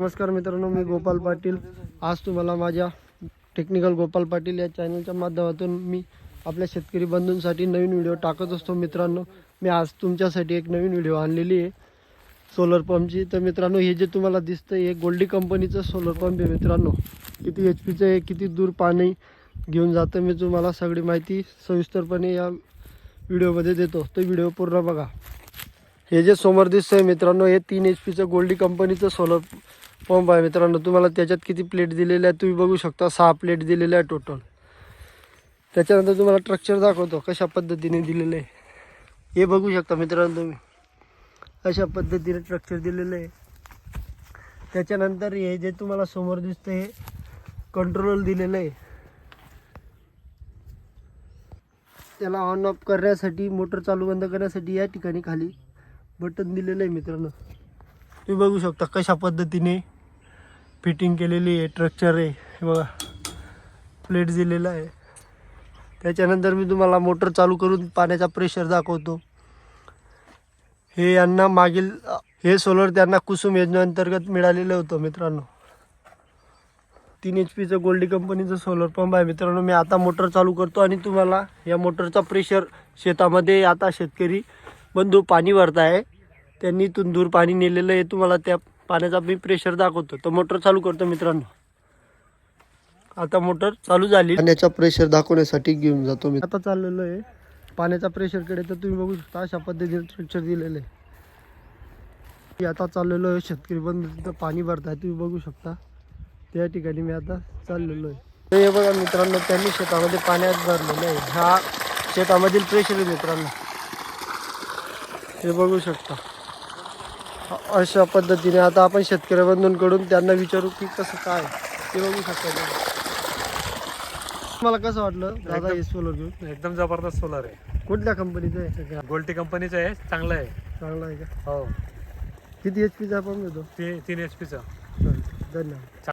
नमस्कार मित्रांनो मी गोपाल पाटील. आज तुम्हाला माझ्या टेक्निकल गोपाल पाटील या चॅनलच्या माध्यमातून मी आपल्या शेतकरी बंधूंसाठी नवीन व्हिडिओ टाकत असतो. मित्रांनो मी आज तुमच्यासाठी एक नवीन व्हिडिओ आणलेली आहे. सोलर पंपची तर मित्रांनो हे जे तुम्हाला दिसतं हे गोल्डी कंपनीचं सोलर पंप आहे मित्रांनो. किती एच पीचं आहे किती दूर पाणी घेऊन जातं मी तुम्हाला सगळी माहिती सविस्तरपणे या व्हिडिओमध्ये देतो. तो व्हिडिओ पूर्ण बघा. हे जे समोर दिसतंय मित्रांनो हे तीन एच पीचं गोल्डी कंपनीचं सोलर पंप आहे मित्रांनो तुम्हाला त्याच्यात किती प्लेट दिलेल्या तुम्ही बघू शकता. सहा प्लेट दिलेल्या आहे टोटल त्याच्यानंतर तुम्हाला स्ट्रक्चर दाखवतो कशा पद्धतीने दिलेलं आहे. हे बघू शकता मित्रांनो तुम्ही. अशा पद्धतीने स्ट्रक्चर दिलेलं आहे. त्याच्यानंतर हे जे तुम्हाला समोर दिसतं हे कंट्रोल दिलेलं आहे. त्याला ऑन ऑफ करण्यासाठी मोटर चालू बंद करण्यासाठी या ठिकाणी खाली बटन दिलेलं आहे मित्रांनो. तुम्ही बघू शकता कशा पद्धतीने फिटिंग केलेली आहे स्ट्रक्चर आहे. हे बघा प्लेट दिलेला आहे. त्याच्यानंतर मी तुम्हाला मोटर चालू करून पाण्याचा प्रेशर दाखवतो. हे यांना मागील हे सोलर त्यांना कुसुम योजनेअंतर्गत मिळालेलं होतं मित्रांनो. तीन एच पीचं गोल्डी कंपनीचं सोलर पंप आहे मित्रांनो. मी आता मोटर चालू करतो आणि तुम्हाला या मोटरचा प्रेशर शेतामध्ये आता शेतकरी बंधू पाणी भरत आहे त्यांनी इथून दूर पाणी नेलेलं आहे. तुम्हाला त्या पाण्याचा मी प्रेशर दाखवतो. तर मोटर चालू करतो मित्रांनो. आता मोटर चालू झाली. पाण्याचा प्रेशर दाखवण्यासाठी घेऊन जातो मी. आता चाललेलो आहे. पाण्याचा प्रेशरकडे तर तुम्ही बघू शकता अशा पद्धतीने स्ट्रक्चर दिलेलं आहे. आता चाललेलो आहे. शेतकरी तिथं पाणी भरताय तुम्ही बघू शकता. त्या ठिकाणी मी आता चाललेलो आहे. हे बघा मित्रांनो त्यांनी शेतामध्ये पाण्यात भरलेलं आहे. हा शेतामधील प्रेशर आहे मित्रांनो. हे बघू शकता. अशा पद्धतीने आता आपण शेतकरी बंधूंकडून त्यांना विचारू की कसं काय ते बघू शकता. तुम्हाला कसं वाटलं दादा हे सोलर घेऊन? एकदम जबरदस्त सोलर आहे. कुठल्या कंपनीचं आहे? गोल्टी कंपनीचं आहे. चांगलं आहे. चांगला आहे का? हो. किती एच पीचा पंप येतो ती तीन एच पीचं. धन्यवाद.